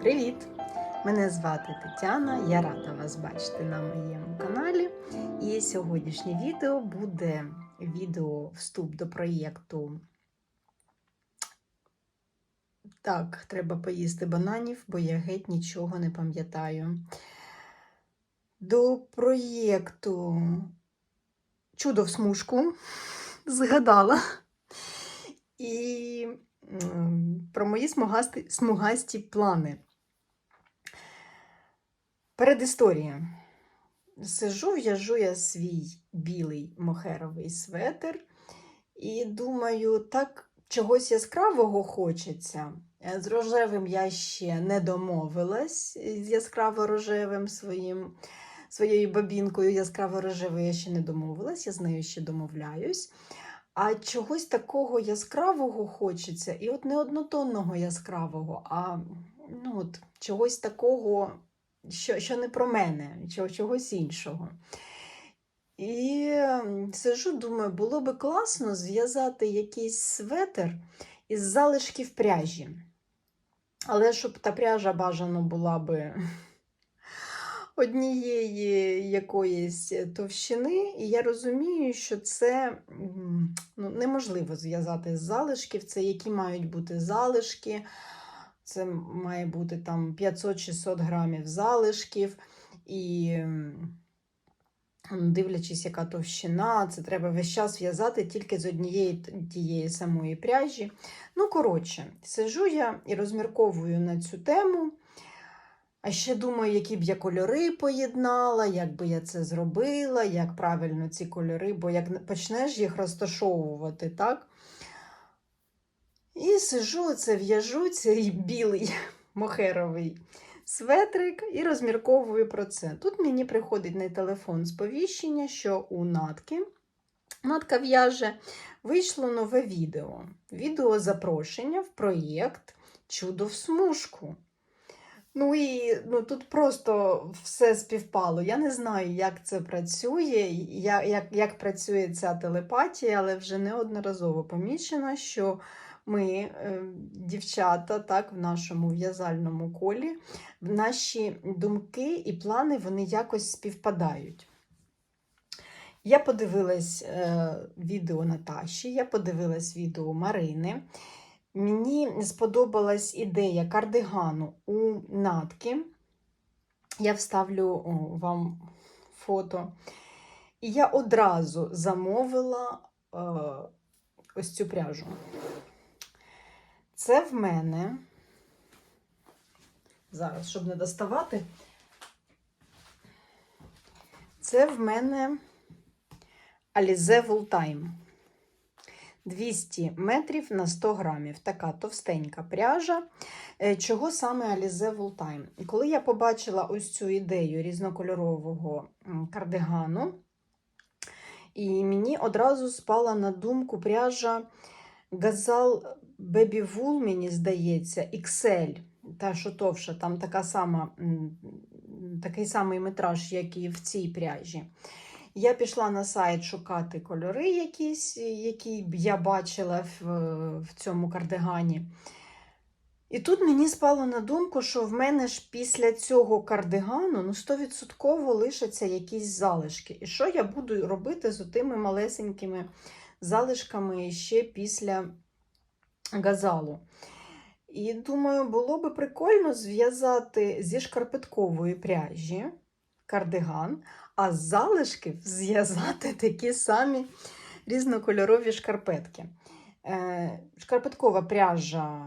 Привіт! Мене звати Тетяна, я рада вас бачити на моєму каналі. І сьогоднішнє відео буде відео вступ до проєкту. Так, треба поїсти бананів, бо я геть нічого не пам'ятаю. До проєкту Чудо в смужку згадала. І мої смугасті, смугасті плани. Передісторія. Сижу, в'яжу я свій білий мохеровий светр і думаю, так чогось яскравого хочеться. З рожевим я ще не домовилась, з яскраво рожевим своїм, своєю бабінкою яскраво рожевою я ще не домовилась, я з нею ще домовляюсь. А чогось такого яскравого хочеться, і от не однотонного яскравого, а ну, от, чогось такого, що, що не про мене, чого- чогось іншого. І сижу, думаю, було би класно зв'язати якийсь светр із залишків пряжі. Але щоб та пряжа бажано була би однієї якоїсь товщини, і я розумію, що це ну, неможливо зв'язати з залишків. Це які мають бути залишки. Це має бути там 500-600 грамів залишків. І дивлячись, яка товщина, це треба весь час в'язати тільки з однієї тієї самої пряжі. Ну, коротше, сижу я і розмірковую на цю тему. А ще думаю, які б я кольори поєднала, як би я це зробила, як правильно ці кольори, бо як почнеш їх розташовувати, так? І сижу, це в'яжу цей білий мохеровий светрик і розмірковую про це. Тут мені приходить на телефон сповіщення, що у Натки, Натка в'яже, вийшло нове відео. Відео запрошення в проєкт Чудо в смужку. Ну і ну, тут просто все співпало. Я не знаю, як це працює, як, як, як працює ця телепатія, але вже неодноразово помічено, що ми, е, дівчата, так, в нашому в'язальному колі, наші думки і плани вони якось співпадають. Я подивилась е, відео Наташі, я подивилась відео Марини. Мені сподобалась ідея кардигану у натки. Я вставлю вам фото. І я одразу замовила е, ось цю пряжу. Це в мене. Зараз, щоб не доставати. Це в мене Alize Full Time. 200 метрів на 100 грамів. Така товстенька пряжа. Е, Чого саме Alize Full Time? Коли я побачила ось цю ідею різнокольорового кардигану, і мені одразу спала на думку пряжа Gazal Baby Wool, мені здається, XL. Та, що товша, там така сама, такий самий метраж, як і в цій пряжі. Я пішла на сайт шукати кольори якісь, які я бачила в, в цьому кардигані. І тут мені спало на думку, що в мене ж після цього кардигану ну, 100% лишаться якісь залишки. І що я буду робити з тими малесенькими залишками ще після газалу? І думаю, було би прикольно зв'язати зі шкарпеткової пряжі кардиган, а з залишків зв'язати такі самі різнокольорові шкарпетки. Е, шкарпеткова пряжа,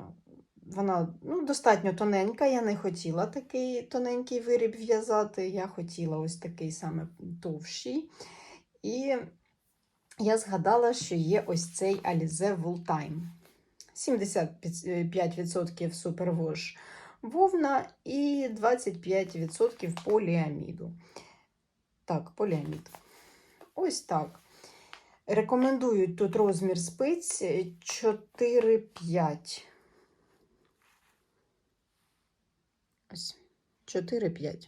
вона ну, достатньо тоненька. Я не хотіла такий тоненький виріб в'язати. Я хотіла ось такий саме товщий. І я згадала, що є ось цей Alize Wool Time. 75% супервош вовна і 25% поліаміду. Так, поліамід. Ось так. Рекомендують тут розмір спиць 4-5. Ось 4-5.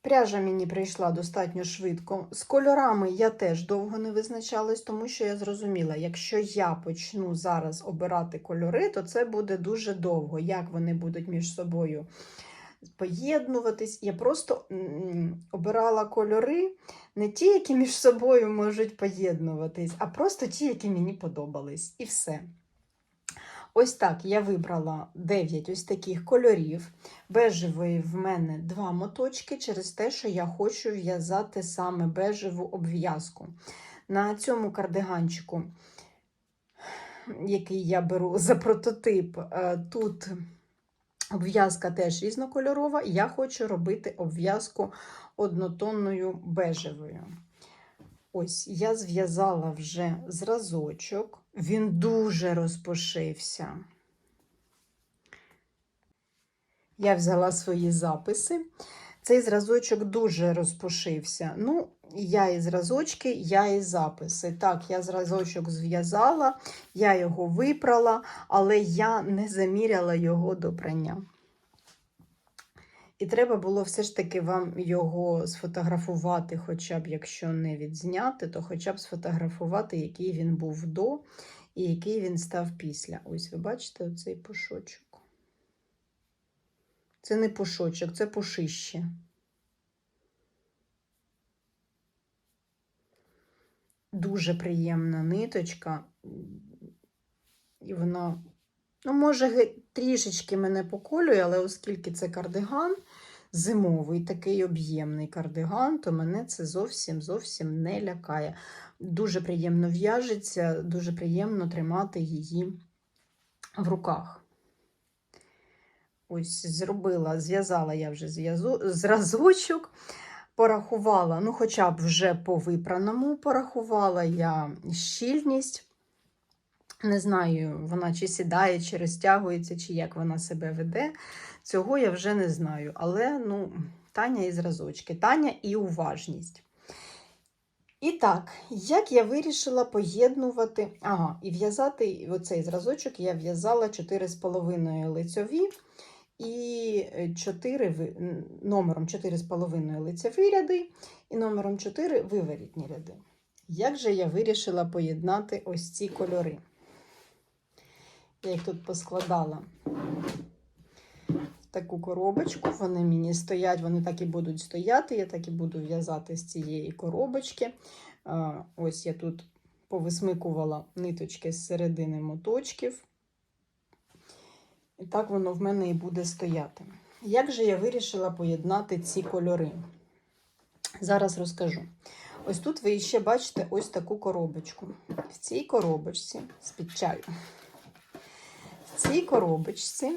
Пряжа мені прийшла достатньо швидко. З кольорами я теж довго не визначалась, тому що я зрозуміла, якщо я почну зараз обирати кольори, то це буде дуже довго. Як вони будуть між собою поєднуватись. Я просто обирала кольори не ті, які між собою можуть поєднуватись, а просто ті, які мені подобались. І все. Ось так я вибрала 9 ось таких кольорів. Бежевої в мене два моточки через те, що я хочу в'язати саме бежеву обв'язку. На цьому кардиганчику, який я беру за прототип, е, тут обв'язка теж різнокольорова. Я хочу робити обв'язку однотонною бежевою. Ось я зв'язала вже зразочок, він дуже розпошився. Я взяла свої записи. Цей зразочок дуже розпушився. Ну, я і зразочки, я і записи. Так, я зразочок зв'язала, я його випрала, але я не заміряла його до прання. І треба було все ж таки вам його сфотографувати, хоча б якщо не відзняти, то хоча б сфотографувати, який він був до і який він став після. Ось ви бачите оцей пушочок. Це не пушочок, це пушище. Дуже приємна ниточка, і вона, ну, може, трішечки мене поколює, але оскільки це кардиган зимовий, такий об'ємний кардиган, то мене це зовсім зовсім не лякає. Дуже приємно в'яжеться, дуже приємно тримати її в руках. Ось зробила, зв'язала я вже зв'язу, зразочок, порахувала, ну, хоча б вже по випраному порахувала я щільність. Не знаю, вона чи сідає, чи розтягується, чи як вона себе веде. Цього я вже не знаю. Але ну, Таня і зразочки, Таня і уважність. І так, як я вирішила поєднувати, ага, і в'язати оцей зразочок я в'язала 4,5 лицьові і 4, ви- н- номером 4,5 лицеві ряди і номером 4 виворітні ряди. Як же я вирішила поєднати ось ці кольори? Я їх тут поскладала в таку коробочку. Вони мені стоять, вони так і будуть стояти. Я так і буду в'язати з цієї коробочки. Ось я тут повисмикувала ниточки з середини моточків. І так воно в мене і буде стояти. Як же я вирішила поєднати ці кольори? Зараз розкажу. Ось тут ви ще бачите ось таку коробочку. В цій коробочці з-під чаю. В цій коробочці,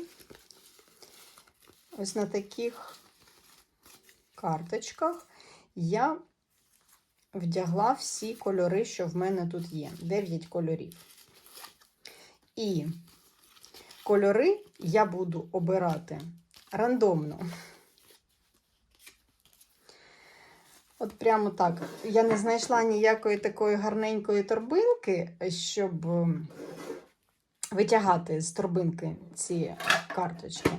ось на таких карточках, я вдягла всі кольори, що в мене тут є. 9 кольорів. І кольори я буду обирати рандомно. От прямо так. Я не знайшла ніякої такої гарненької торбинки, щоб ем, витягати з торбинки ці карточки.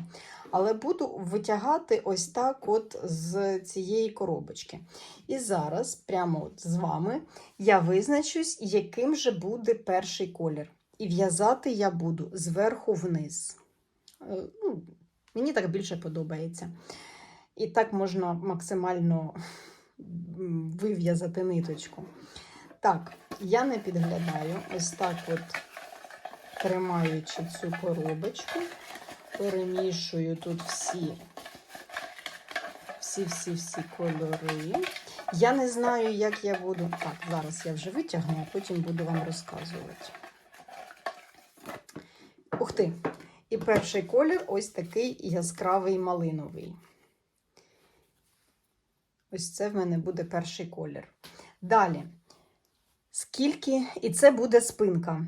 Але буду витягати ось так от з цієї коробочки. І зараз, прямо от з вами, я визначусь, яким же буде перший колір. І в'язати я буду зверху вниз. Е, Ну, мені так більше подобається. І так можна максимально вив'язати ниточку. Так, я не підглядаю, ось так от тримаючи цю коробочку, перемішую тут всі, всі-всі-всі кольори. Я не знаю, як я буду. Так, зараз я вже витягну, а потім буду вам розказувати. Ух ти! І перший колір ось такий яскравий малиновий. Ось це в мене буде перший колір. Далі. Скільки, і це буде спинка.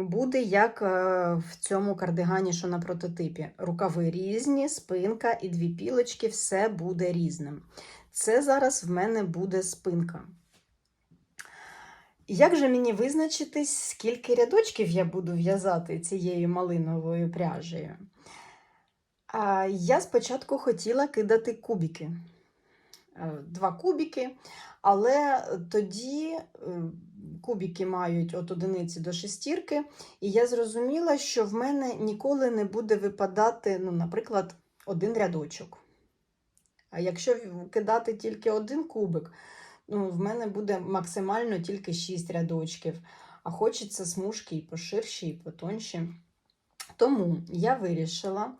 Буде як е, в цьому кардигані, що на прототипі. Рукави різні, спинка і дві пілочки, все буде різним. Це зараз в мене буде спинка. Як же мені визначитись, скільки рядочків я буду в'язати цією малиновою пряжею? А, Я спочатку хотіла кидати кубики. е, два кубики, але тоді е, кубики мають від одиниці до шестірки, і я зрозуміла, що в мене ніколи не буде випадати, ну, наприклад, один рядочок. А якщо кидати тільки один кубик, ну, в мене буде максимально тільки 6 рядочків, а хочеться смужки і поширші, і потонші. Тому я вирішила,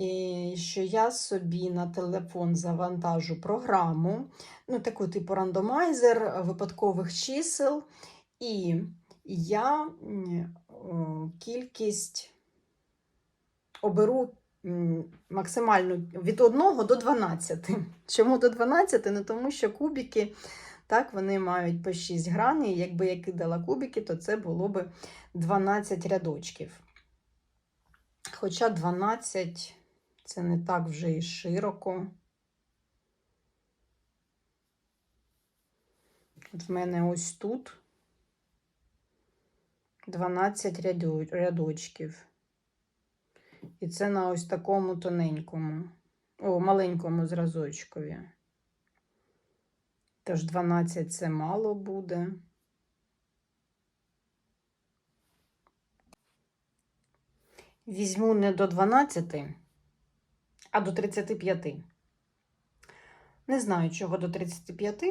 е, що я собі на телефон завантажу програму, ну, таку типу рандомайзер випадкових чисел, і я кількість оберу м, максимальну від 1 до 12. Чому до 12? Ну, тому що кубики, так, вони мають по 6 граней. Якби я кидала кубики, то це було б 12 рядочків. Хоча 12 це не так вже і широко. От в мене ось тут 12 рядочків. І це на ось такому тоненькому, о, маленькому зразочкові. Тож 12 це мало буде. Візьму не до 12, а до 35. Не знаю, чого до 35.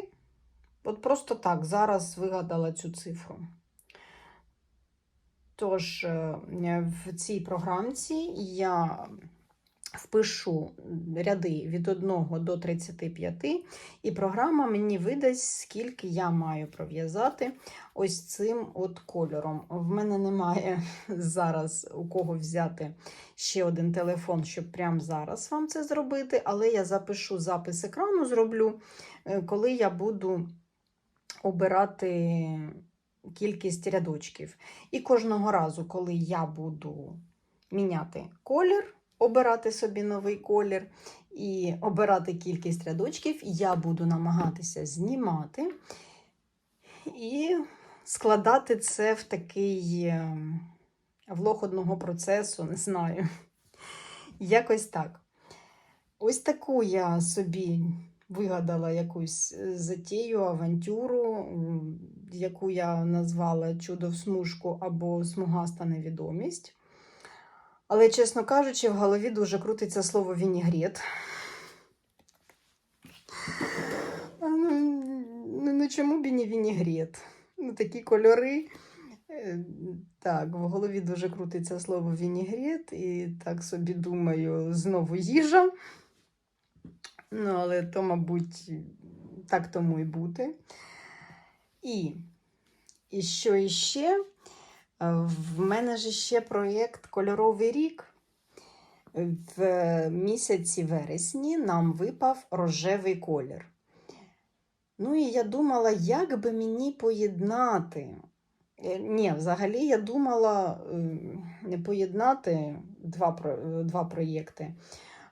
От просто так зараз вигадала цю цифру. Тож, е, в цій програмці я впишу ряди від 1 до 35, і програма мені видасть, скільки я маю пров'язати ось цим от кольором. В мене немає зараз у кого взяти ще один телефон, щоб прямо зараз вам це зробити, але я запишу запис екрану, зроблю, е, коли я буду обирати кількість рядочків. І кожного разу, коли я буду міняти колір, обирати собі новий колір і обирати кількість рядочків, я буду намагатися знімати і складати це в такий е, влог одного процесу, не знаю. Якось так. Ось таку я собі вигадала якусь е, затію, авантюру, яку я назвала Чудо в смужку або смугаста невідомість. Але, чесно кажучи, в голові дуже крутиться слово вінігрет. Ну, ну, ну чому б і не вінігрет? Ну, такі кольори. Е, Так, в голові дуже крутиться слово вінігрет, і так собі думаю, знову їжа. Ну, але то, мабуть, так тому і бути. І, і що іще? Е, В мене ж ще проєкт Кольоровий рік. В місяці вересні нам випав рожевий колір. Ну і я думала, як би мені поєднати. Е, Ні, взагалі я думала е, не поєднати два, два проєкти.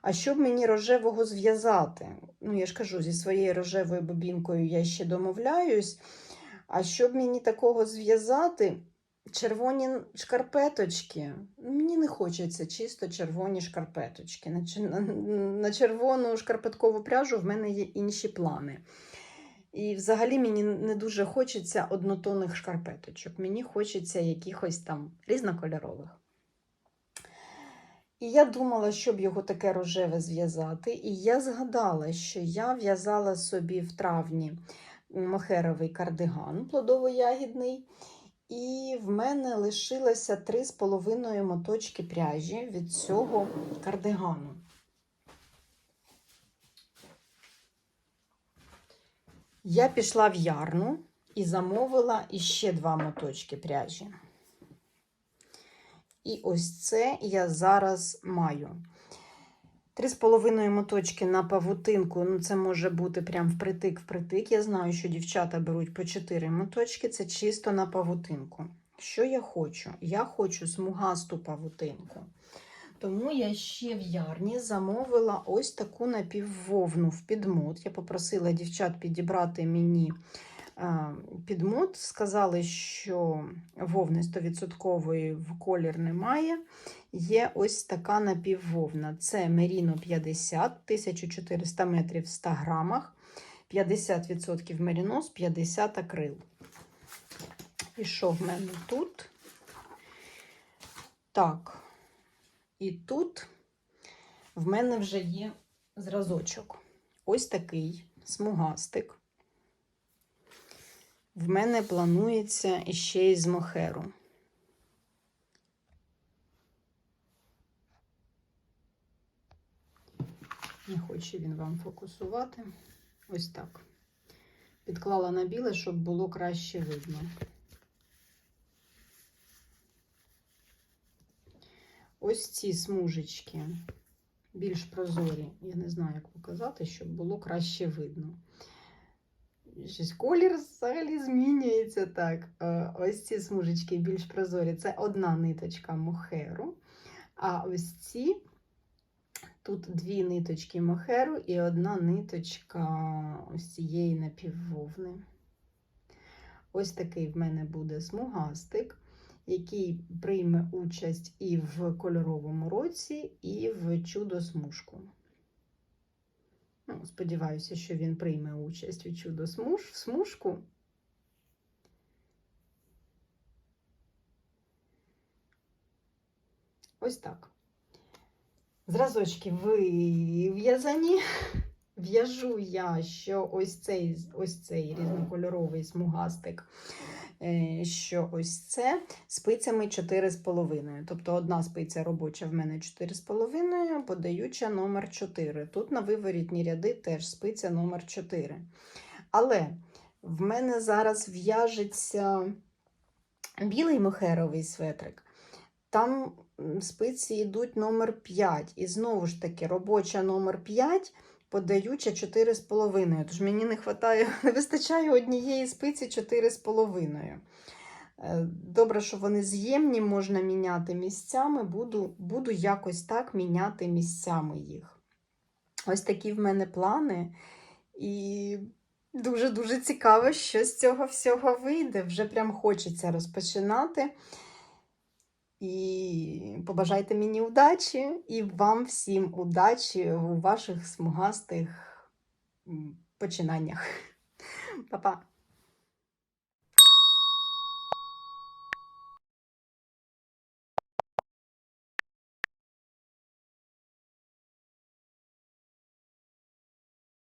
А щоб мені рожевого зв'язати? Ну, я ж кажу, зі своєю рожевою бобінкою я ще домовляюсь. А щоб мені такого зв'язати, червоні шкарпеточки. Мені не хочеться чисто червоні шкарпеточки. На червону шкарпеткову пряжу в мене є інші плани. І взагалі мені не дуже хочеться однотонних шкарпеточок. Мені хочеться якихось там різнокольорових. І я думала, щоб його таке рожеве зв'язати. І я згадала, що я в'язала собі в травні мохеровий кардиган плодово-ягідний. І в мене лишилося 3,5 моточки пряжі від цього кардигану. Я пішла в ярну і замовила іще два моточки пряжі. І ось це я зараз маю. Три з половиною моточки на павутинку, ну це може бути прям впритик-впритик. Я знаю, що дівчата беруть по 4 моточки, це чисто на павутинку. Що я хочу? Я хочу смугасту павутинку. Тому я ще в ярні замовила ось таку напіввовну в підмот. Я попросила дівчат підібрати мені підмот. Сказали, що вовни 100% в колір немає. Є ось така напіввовна. Це Merino 50, 1400 метрів в 100 грамах. 50% мерінос, 50 акрил. І що в мене тут? Так. І тут в мене вже є зразочок. Ось такий смугастик. В мене планується іще із мохеру. Не хоче він вам фокусувати. Ось так. Підклала на біле, щоб було краще видно. Ось ці смужечки більш прозорі. Я не знаю, як показати, щоб було краще видно. Щось колір взагалі змінюється так. Е, Ось ці смужечки більш прозорі. Це одна ниточка мохеру. А ось ці тут дві ниточки мохеру і одна ниточка ось цієї напіввовни. Ось такий в мене буде смугастик, який прийме участь і в кольоровому році, і в чудо-смужку. Сподіваюся, що він прийме участь у чудо смужку. Ось так. Зразочки вив'язані. В'яжу я, що ось цей, ось цей різнокольоровий смугастик, що ось це спицями 4,5. Тобто одна спиця робоча в мене 4,5, подаюча номер 4. Тут на виворітні ряди теж спиця номер 4. Але в мене зараз в'яжеться білий мохеровий светрик. Там спиці йдуть номер 5. І знову ж таки, робоча номер 5, подаюча 4,5. Тож мені не вистачає, не вистачає однієї спиці 4,5. Е, Добре, що вони з'ємні, можна міняти місцями. Буду, буду якось так міняти місцями їх. Ось такі в мене плани. І дуже-дуже цікаво, що з цього всього вийде. Вже прям хочеться розпочинати. І побажайте мені удачі і вам всім удачі у ваших смугастих починаннях. Па-па!